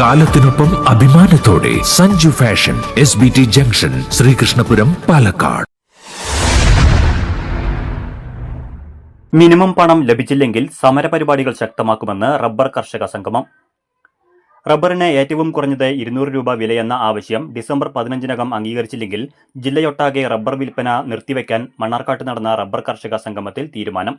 കാലത്തിനൊപ്പം അഭിമാനത്തോടെ Sanju fashion S B T junction Sreekrishnapuram Palakkad. Minimum പണം ലഭിച്ചില്ലെങ്കിൽ സമരപരിപാടികൾ ശക്തമാക്കുമെന്ന് റബ്ബർ കർഷക സംഗമം. റബ്ബറിന് ഏറ്റവും കുറഞ്ഞത് ഇരുന്നൂറ് രൂപ വിലയെന്ന ആവശ്യം ഡിസംബർ പതിനഞ്ചിനകം അംഗീകരിച്ചില്ലെങ്കിൽ ജില്ലയൊട്ടാകെ റബ്ബർ വിൽപ്പന നിർത്തിവെക്കാൻ മണ്ണാർക്കാട്ട് നടന്ന റബ്ബർ കർഷക സംഗമത്തിൽ തീരുമാനം.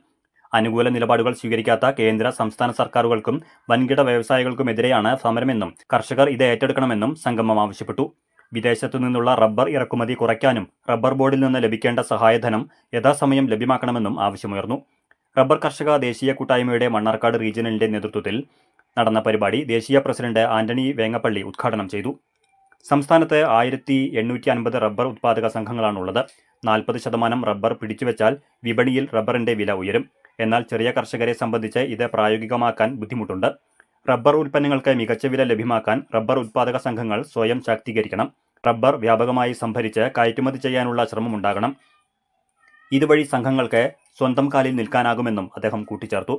അനുകൂല നിലപാടുകൾ സ്വീകരിക്കാത്ത കേന്ദ്ര സംസ്ഥാന സർക്കാരുകൾക്കും വൻകിട വ്യവസായികൾക്കുമെതിരെയാണ് സമരമെന്നും കർഷകർ ഇത് ഏറ്റെടുക്കണമെന്നും സംഗമം ആവശ്യപ്പെട്ടു. വിദേശത്തു നിന്നുള്ള റബ്ബർ ഇറക്കുമതി കുറയ്ക്കാനും റബ്ബർ ബോർഡിൽ നിന്ന് ലഭിക്കേണ്ട സഹായധനം യഥാസമയം ലഭ്യമാക്കണമെന്നും ആവശ്യമുയർന്നു. റബ്ബർ കർഷക ദേശീയ കൂട്ടായ്മയുടെ മണ്ണാർക്കാട് റീജിയണലിന്റെ നേതൃത്വത്തിൽ നടന്ന പരിപാടി ദേശീയ പ്രസിഡന്റ് ആന്റണി വേങ്ങപ്പള്ളി ഉദ്ഘാടനം ചെയ്തു. സംസ്ഥാനത്ത് ആയിരത്തി എണ്ണൂറ്റി അൻപത് റബ്ബർ ഉത്പാദക സംഘങ്ങളാണുള്ളത്. നാൽപ്പത് ശതമാനം റബ്ബർ പിടിച്ചുവെച്ചാൽ വിപണിയിൽ റബ്ബറിന്റെ വില ഉയരും. എന്നാൽ ചെറിയ കർഷകരെ സംബന്ധിച്ച് ഇത് പ്രായോഗികമാക്കാൻ ബുദ്ധിമുട്ടുണ്ട്. റബ്ബർ ഉൽപ്പന്നങ്ങൾക്ക് മികച്ച വില ലഭ്യമാക്കാൻ റബ്ബർ ഉത്പാദക സംഘങ്ങൾ സ്വയം ശാക്തീകരിക്കണം. റബ്ബർ വ്യാപകമായി സംഭരിച്ച് കയറ്റുമതി ചെയ്യാനുള്ള ശ്രമമുണ്ടാകണം ഇതുവഴി സംഘങ്ങൾക്ക് സ്വന്തം കാലിൽ നിൽക്കാനാകുമെന്നും അദ്ദേഹം കൂട്ടിച്ചേർത്തു.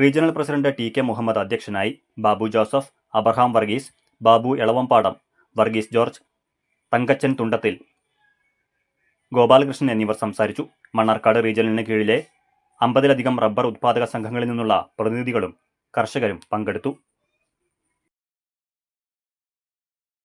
Regional president T K Muhammad അധ്യക്ഷനായി ബാബു ജോസഫ് അബ്രഹാം വർഗീസ് ബാബു എളവംപാടം വർഗീസ് ജോർജ് തങ്കച്ചൻ തുണ്ടത്തിൽ ഗോപാലകൃഷ്ണൻ എന്നിവർ സംസാരിച്ചു. മണ്ണാർക്കാട് റീജിയണലിന് കീഴിലെ അമ്പതിലധികം റബ്ബർ ഉത്പാദക സംഘങ്ങളിൽ നിന്നുള്ള പ്രതിനിധികളും കർഷകരും പങ്കെടുത്തു